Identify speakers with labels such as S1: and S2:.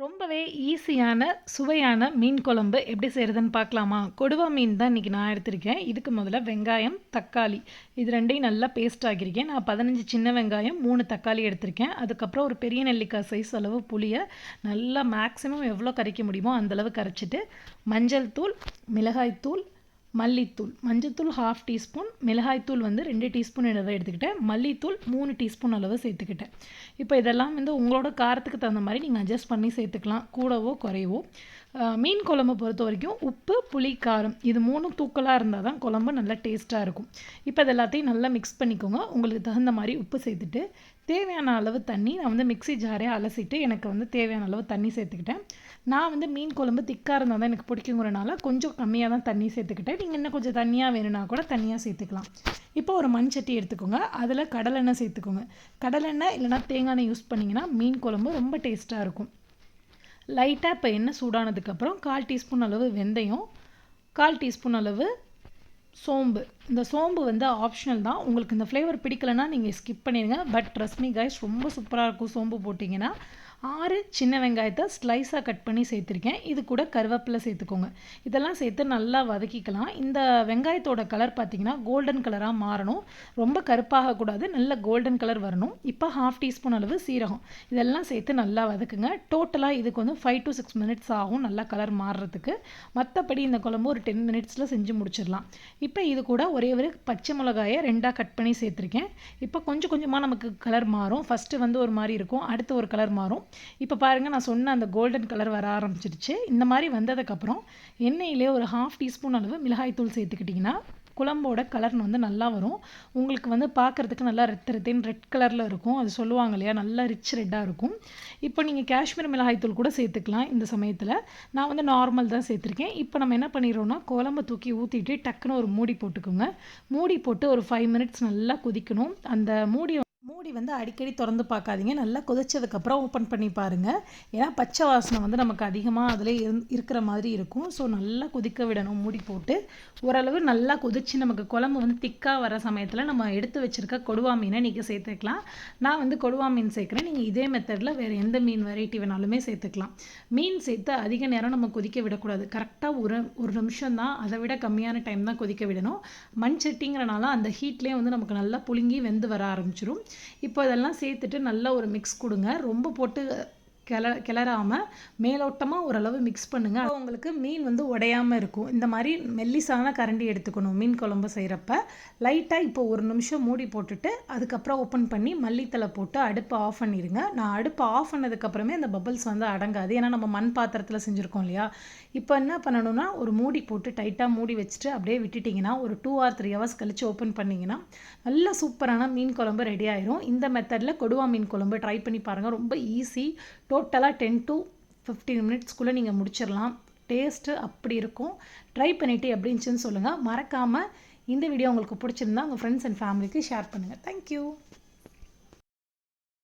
S1: ரொம்பவே ஈஸியான, சுவையான மீன் குழம்பு எப்படி செய்கிறதுன்னு பார்க்கலாமா? கொடுவா மீன் தான் இன்னைக்கு நான் எடுத்திருக்கேன். இதுக்கு முதல்ல வெங்காயம், தக்காளி இது ரெண்டையும் நல்லா பேஸ்ட் ஆக்கியிருக்கேன். நான் 15 சின்ன வெங்காயம், மூணு தக்காளி எடுத்திருக்கேன். அதுக்கப்புறம் ஒரு பெரிய நெல்லிக்காய் சைஸ் அளவு புளியை நல்லா மேக்ஸிமம் எவ்வளோ கரைக்க முடியுமோ அந்தளவு கரைச்சிட்டு, மஞ்சள் தூள், மிளகாய் தூள், மல்லித்தூள் மஞ்சத்தூள் ஹாஃப் டீஸ்பூன், மிளகாய்த்தூள் வந்து ரெண்டு டீஸ்பூன் அளவு எடுத்துக்கிட்டேன். மல்லித்தூள் மூணு டீஸ்பூன் அளவு சேர்த்துக்கிட்டேன். இப்போ இதெல்லாம் வந்து உங்களோட காரத்துக்கு தகுந்த மாதிரி நீங்கள் அட்ஜஸ்ட் பண்ணி சேர்த்துக்கலாம். கூடவோ, குறையவோ. மீன் குழம்பு பொறுத்த வரைக்கும் உப்பு, புளி, காரம் இது மூணும் தூக்கலாக இருந்தால் தான் குழம்பு நல்லா டேஸ்ட்டாக இருக்கும். இப்போ இது எல்லாத்தையும் நல்லா மிக்ஸ் பண்ணிக்கோங்க. உங்களுக்கு தகுந்த மாதிரி உப்பு சேர்த்துட்டு, தேவையான அளவு தண்ணி நான் வந்து மிக்ஸி ஜாரே அலசிட்டு எனக்கு வந்து தேவையான அளவு தண்ணி சேர்த்துக்கிட்டேன். நான் வந்து மீன் குழம்பு திக்காக இருந்தால் தான் எனக்கு பிடிக்குங்கிறனால கொஞ்சம் கம்மியாக தான் தண்ணி சேர்த்துக்கிட்டேன். நீங்கள் இன்னும் கொஞ்சம் தண்ணியாக வேணும்னா கூட தண்ணியாக சேர்த்துக்கலாம். இப்போ ஒரு மண் சட்டி எடுத்துக்கோங்க. அதில் கடலெண்ணெய் சேர்த்துக்கோங்க. கடலெண்ணெய் இல்லைனா தேங்காய் யூஸ் பண்ணீங்கன்னா, மீன் குழம்பு ரொம்ப டேஸ்ட்டாக இருக்கும். லைட்டாக இப்போ எண்ணெய் சூடானதுக்கப்புறம் 1/4 டீஸ்பூன் அளவு வெந்தயம், 1/4 டீஸ்பூன் அளவு சோம்பு. இந்த சோம்பு வந்து ஆப்ஷனல் தான். உங்களுக்கு இந்த ஃப்ளேவர் பிடிக்கலன்னா நீங்கள் ஸ்கிப் பண்ணிடுங்க பட் ரஸ்மி கைஸ் ரொம்ப சூப்பராக இருக்கும் சோம்பு போட்டிங்கன்னா ஆறு சின்ன வெங்காயத்தை ஸ்லைஸாக கட் பண்ணி சேர்த்துருக்கேன். இது கூட கருவேப்பிலை சேர்த்துக்கோங்க. இதெல்லாம் சேர்த்து நல்லா வதக்கிக்கலாம். இந்த வெங்காயத்தோட கலர் பார்த்தீங்கன்னா, கோல்டன் கலராக மாறணும். ரொம்ப கருப்பாகக்கூடாது. நல்ல கோல்டன் கலர் வரணும். இப்போ ஹாஃப் டீஸ்பூன் அளவு சீரகம். இதெல்லாம் சேர்த்து நல்லா வதக்குங்க. டோட்டலாக இதுக்கு வந்து ஃபைவ் டூ சிக்ஸ் மினிட்ஸ் ஆகும் நல்லா கலர் மாறுறதுக்கு. மற்றபடி இந்த குழம்பு ஒரு டென் மினிட்ஸில் செஞ்சு முடிச்சிடலாம். இப்போ இது கூட ஒரே ஒரு பச்சை மிளகாயை ரெண்டாக கட் பண்ணி சேர்த்துருக்கேன். இப்போ கொஞ்சம் கொஞ்சமாக நமக்கு கலர் மாறும். ஃபஸ்ட்டு வந்து ஒரு மாதிரி இருக்கும். அடுத்து ஒரு கலர் மாறும். இப்போ பாருங்க நான் சொன்ன அந்த கோல்டன் கலர் வர ஆரம்பிச்சிருச்சு. இந்த மாதிரி வந்ததுக்கப்புறம் எண்ணெயிலே ஒரு ஹாஃப் டீஸ்பூன் அளவு மிளகாய்த்தூள் சேர்த்துக்கிட்டிங்கன்னா, குழம்போட கலர் வந்து நல்லா வரும். உங்களுக்கு வந்து பார்க்கறதுக்கு நல்லா ரெத்த ரெத்தேன்னு ரெட் கலர்ல இருக்கும். அது சொல்லுவாங்க இல்லையா? நல்லா ரிச் ரெட்டாக இருக்கும். இப்போ நீங்கள் காஷ்மீர் மிளகாய்த்தூள் கூட சேர்த்துக்கலாம் இந்த சமயத்தில் நான் வந்து நார்மல் தான் சேர்த்துருக்கேன். இப்போ நம்ம என்ன பண்ணிடுறோம்னா, குழம்ப தூக்கி ஊற்றிட்டு டக்குனு ஒரு மூடி போட்டுக்கோங்க. மூடி போட்டு ஒரு ஃபைவ் மினிட்ஸ் நல்லா கொதிக்கணும். அந்த மூடியை மூடி வந்து அடிக்கடி திறந்து பார்க்காதீங்க. நல்லா கொதிச்சதுக்கப்புறம் ஓப்பன் பண்ணி பாருங்கள் ஏன்னா பச்சை வாசனை வந்து நமக்கு அதிகமாக அதில் இருந் இருக்கிற மாதிரி இருக்கும். ஸோ நல்லா கொதிக்க விடணும் மூடி போட்டு. ஓரளவு நல்லா கொதிச்சு நமக்கு குழம்பு வந்து திக்கா வர சமயத்தில் நம்ம எடுத்து வச்சுருக்க கொடுவா மீனை நீங்கள் சேர்த்துக்கலாம். நான் வந்து கொடுவா மீன் சேர்க்குறேன் நீங்கள் இதே மெத்தடில் வேறு எந்த மீன் வெரைட்டி வேணாலுமே சேர்த்துக்கலாம். மீன் சேர்த்து அதிக நேரம் நம்ம கொதிக்க விடக்கூடாது. கரெக்டாக ஒரு ஒரு நிமிஷம் தான். அதை விட கம்மியான டைம் தான் கொதிக்க விடணும். மண் சட்டிங்கிறனால அந்த ஹீட்லேயே வந்து நமக்கு நல்லா புழுங்கி வெந்து வர ஆரம்பிச்சிடும் இப்போ இதெல்லாம் சேர்த்துட்டு நல்லா ஒரு மிக்ஸ் கொடுங்க. ரொம்ப போட்டு கிள கிளறாமல் மேலோட்டமாக ஓரளவு மிக்ஸ் பண்ணுங்கள் உங்களுக்கு மீன் வந்து உடையாமல் இருக்கும். இந்த மாதிரி மெல்லிசான கரண்டி எடுத்துக்கணும் மீன் குழம்பு செய்கிறப்ப லைட்டாக இப்போ ஒரு நிமிஷம் மூடி போட்டுட்டு, அதுக்கப்புறம் ஓப்பன் பண்ணி மல்லித்தழை போட்டு அடுப்பை ஆஃப் பண்ணிடுங்க நான் அடுப்பை ஆஃப் பண்ணதுக்கப்புறமே அந்த பபிள்ஸ் வந்து அடங்காது. ஏன்னா நம்ம மண் பாத்திரத்தில் செஞ்சுருக்கோம் இல்லையா? இப்போ என்ன பண்ணணும்னா, ஒரு மூடி போட்டு டைட்டாக மூடி வச்சுட்டு அப்படியே விட்டுட்டிங்கன்னா ஒரு டூ ஆர் த்ரீ ஹவர்ஸ் கழிச்சு ஓப்பன் பண்ணிங்கன்னா நல்ல சூப்பரான மீன் குழம்பு ரெடி ஆயிரும். இந்த மெத்தடில் கொடுவா மீன் குழம்பு ட்ரை பண்ணி பாருங்கள் ரொம்ப ஈஸி. டோட்டலா 10 டூ 15 மினிட்ஸ்க்குள்ள நீங்க முடிச்சிடலாம். டேஸ்ட்டு அப்படி இருக்கும். ட்ரை பண்ணிட்டு எப்படி இருந்துச்சுன்னு மறக்காமல் இந்த வீடியோ உங்களுக்கு பிடிச்சிருந்தா உங்கள் ஃப்ரெண்ட்ஸ் அண்ட் ஃபேமிலிக்கு ஷேர் பண்ணுங்கள் தேங்க் யூ.